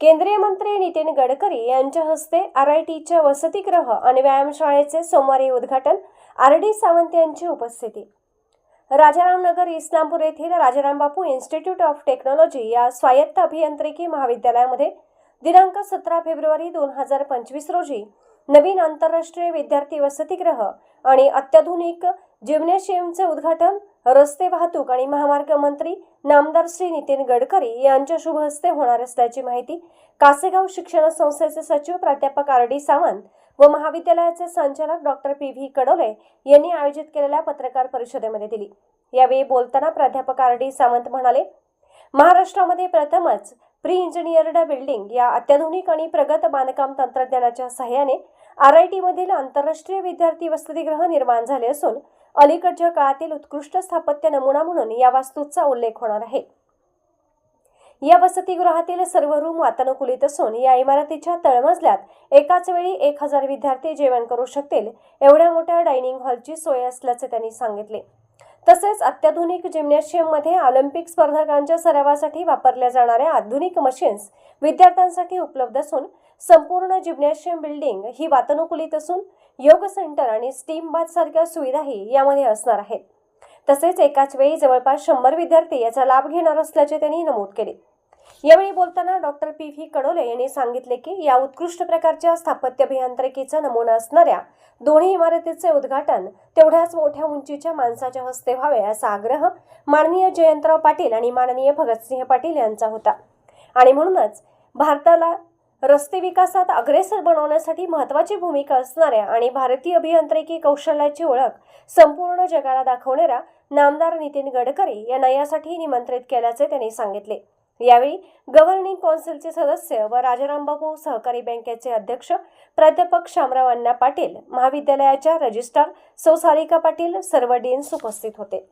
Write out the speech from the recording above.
केंद्रीय मंत्री नितीन गडकरी यांच्या हस्ते आर आय टीच्या वसतिगृह आणि व्यायामशाळेचे सोमवारी उद्घाटन आर डी सावंत यांची उपस्थिती. राजारामनगर इस्लामपूर येथील Rajaram Bapu institute of technology या स्वायत्त अभियांत्रिकी महाविद्यालयामध्ये दिनांक सतरा फेब्रुवारी दोन हजार पंचवीस रोजी नवीन आंतरराष्ट्रीय विद्यार्थी वसतिगृह आणि अत्याधुनिक जिम्नॅशियमचे उद्घाटन रस्ते वाहतूक आणि महामार्ग मंत्री नामदार श्री नितीन गडकरी यांच्या शुभ हस्ते होणार असल्याची माहिती कासेगाव शिक्षण संस्थेचे सचिव प्राध्यापक आर डी सावंत व महाविद्यालयाचे संचालक डॉक्टर पी व्ही कडोले यांनी आयोजित केलेल्या पत्रकार परिषदेमध्ये दिली. यावेळी बोलताना प्राध्यापक आर डी सावंत म्हणाले महाराष्ट्रामध्ये प्रथमच प्री इंजिनियर्ड बिल्डिंग या अत्याधुनिक आणि प्रगत बांधकाम तंत्रज्ञानाच्या सहाय्याने आर आय टी मधील आंतरराष्ट्रीय विद्यार्थी वसतिगृह निर्माण झाले असून अलीकडच्या काळातील उत्कृष्ट स्थापत्य नमुना म्हणून या वास्तूचा उल्लेख होणार आहे. या वसतिगृहातील सर्व रूम वातानुकूलित असून या इमारतीच्या तळमजल्यात एकाच वेळी एक हजार विद्यार्थी जेवण करू शकतील एवढ्या मोठ्या डायनिंग हॉलची सोय असल्याचे त्यांनी सांगितले. तसेच अत्याधुनिक जिम्नॅशियममध्ये ऑलिम्पिक स्पर्धकांच्या सरावासाठी वापरल्या जाणाऱ्या आधुनिक मशीन्स विद्यार्थ्यांसाठी उपलब्ध असून संपूर्ण जिम्नॅशियम बिल्डिंग ही वातानुकूलित असून योग सेंटर आणि स्टीम बाथ सारख्या सुविधाही यामध्ये असणार आहेत. तसेच एकाच वेळी जवळपास शंभर विद्यार्थी याचा लाभ घेणार असल्याचे त्यांनी नमूद केले. यावेळी बोलताना डॉक्टर पी. व्ही. कडोले यांनी सांगितले की या उत्कृष्ट प्रकारच्या स्थापत्य अभियांत्रिकीचा नमुना असणाऱ्या दोन्ही इमारतीचे उद्घाटन तेवढ्याच मोठ्या उंचीच्या माणसाच्या हस्ते व्हावे असा आग्रह माननीय जयंतराव पाटील आणि माननीय भगतसिंह पाटील यांचा होता. आणि म्हणूनच भारताला रस्ते विकासात अग्रेसर बनवण्यासाठी महत्त्वाची भूमिका असणाऱ्या आणि भारतीय अभियांत्रिकी कौशल्याची ओळख संपूर्ण जगाला दाखवणाऱ्या नामदार नितीन गडकरी यांना यासाठी निमंत्रित केल्याचे त्यांनी सांगितले. यावेळी गव्हर्निंग कौन्सिलचे सदस्य व राजारामबाबू सहकारी बँकेचे अध्यक्ष प्राध्यापक शामराव अण्णा पाटील महाविद्यालयाच्या रजिस्ट्रार सौ सारिका पाटील सर्व डीन्स उपस्थित होते.